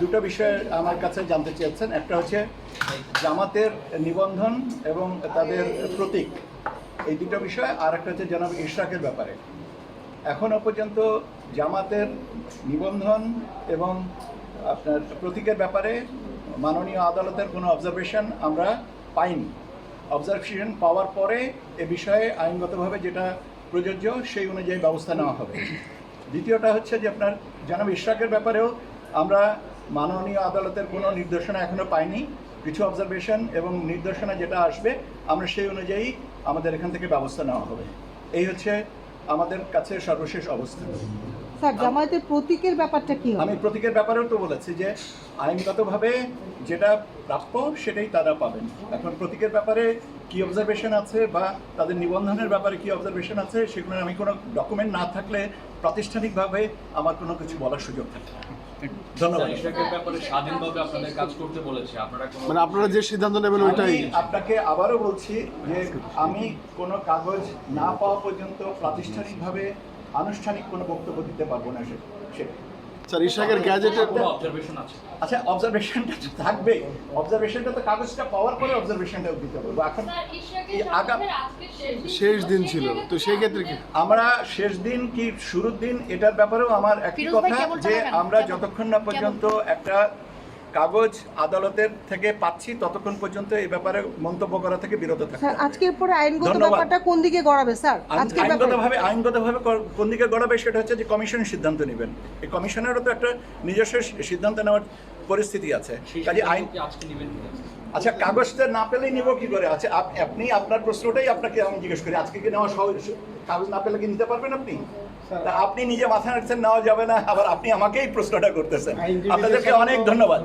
দুটো বিষয়ে আমার কাছে জানতে চেয়েছেন। একটা হচ্ছে জামাতের নিবন্ধন এবং তাদের প্রতীক। এই দুটো বিষয়, আর একটা হচ্ছে জনাব ইশরাকের ব্যাপারে। এখনও পর্যন্ত জামাতের নিবন্ধন এবং আপনার প্রতীকের ব্যাপারে মাননীয় আদালতের কোনো অবজারভেশন আমরা পাইনি। অবজারভেশন পাওয়ার পরে এ বিষয়ে আইনগতভাবে যেটা প্রযোজ্য, সেই অনুযায়ী ব্যবস্থা নেওয়া হবে। দ্বিতীয়টা হচ্ছে যে আপনার জানাব ইশরাকের ব্যাপারেও আমরা মাননীয় আদালতের কোনো নির্দেশনা এখনও পাইনি। কিছু অবজারভেশন এবং নির্দেশনা যেটা আসবে আমরা সেই অনুযায়ী আমাদের এখান থেকে ব্যবস্থা নেওয়া হবে। এই হচ্ছে আমাদের কাছে সর্বশেষ অবস্থা। স্যার জামায়াতের প্রতীকের ব্যাপারটা কি আমি প্রতীকের ব্যাপারেও তো বলেছি যে আইনগতভাবে যেটা প্রাপ্য সেটাই তারা পাবেন। এখন প্রতীকের ব্যাপারে কি অবজারভেশন আছে বা তাদের নিবন্ধনের ব্যাপারে কি অবজারভেশন আছে সেগুলো আমি কোনো ডকুমেন্ট না থাকলে প্রাতিষ্ঠানিকভাবে আমার কোনো কিছু বলার সুযোগ থাকে না। ধন্যবাদ। ব্যাপারে স্বাধীনভাবে আপনাদের কাজ করতে বলেছে। আপনারা মানে আপনারা যে সিদ্ধান্ত নেবেন ওইটাই। আপনাকে আবারও বলছি যে আমি কোনো কাগজ না পাওয়া পর্যন্ত প্রাতিষ্ঠানিকভাবে আনুষ্ঠানিক কোনো বক্তব্য দিতে পারব না সে সেটা স্যার ইশাকের গ্যাজেটের অবজারভেশন আছে? আচ্ছা অবজারভেশনটা তো থাকবে অবজারভেশনটা তো কাগজটা পাওয়ার পরে অবজারভেশনটাও দিতে পারব এখন এই আগা- শেষ দিন ছিল। তো সেই ক্ষেত্রে কি? আমরা শেষ দিন কি শুরুর দিন এটার ব্যাপারেও আমার একই কথা যে আমরা যতক্ষণ না পর্যন্ত একটা কাগজ আদালতের থেকে পাচ্ছি ততক্ষণ পর্যন্ত এই ব্যাপারে মন্তব্য করা থেকে বিরত থাকতে স্যার আজকের পরে আইনগত ব্যাপারটা কোন দিকে গড়াবে স্যার? আজকে আজকের ব্যাপারে আইনগতভাবে আইনগতভাবে কোন দিকে গড়াবে সেটা হচ্ছে যে কমিশন সিদ্ধান্ত নেবেন। এই কমিশনেরও তো একটা নিজস্ব সিদ্ধান্ত নেওয়ার পরিস্থিতি আছে। কাজে আইন আজকে নেবেন? আচ্ছা কাগজটা না পেলেই নিব কি করে? আচ্ছা আপনি আপনার প্রশ্নটাই আপনাকে আমি জিজ্ঞেস করি। আজকে কি নেওয়া সহজ? কাগজ না পেলে কি নিতে পারবেন আপনি? তা আপনি নিজে মাথায় রাখছেন নেওয়া যাবে না আবার আপনি আমাকেই প্রশ্নটা করতেছেন। আপনাদেরকে অনেক ধন্যবাদ।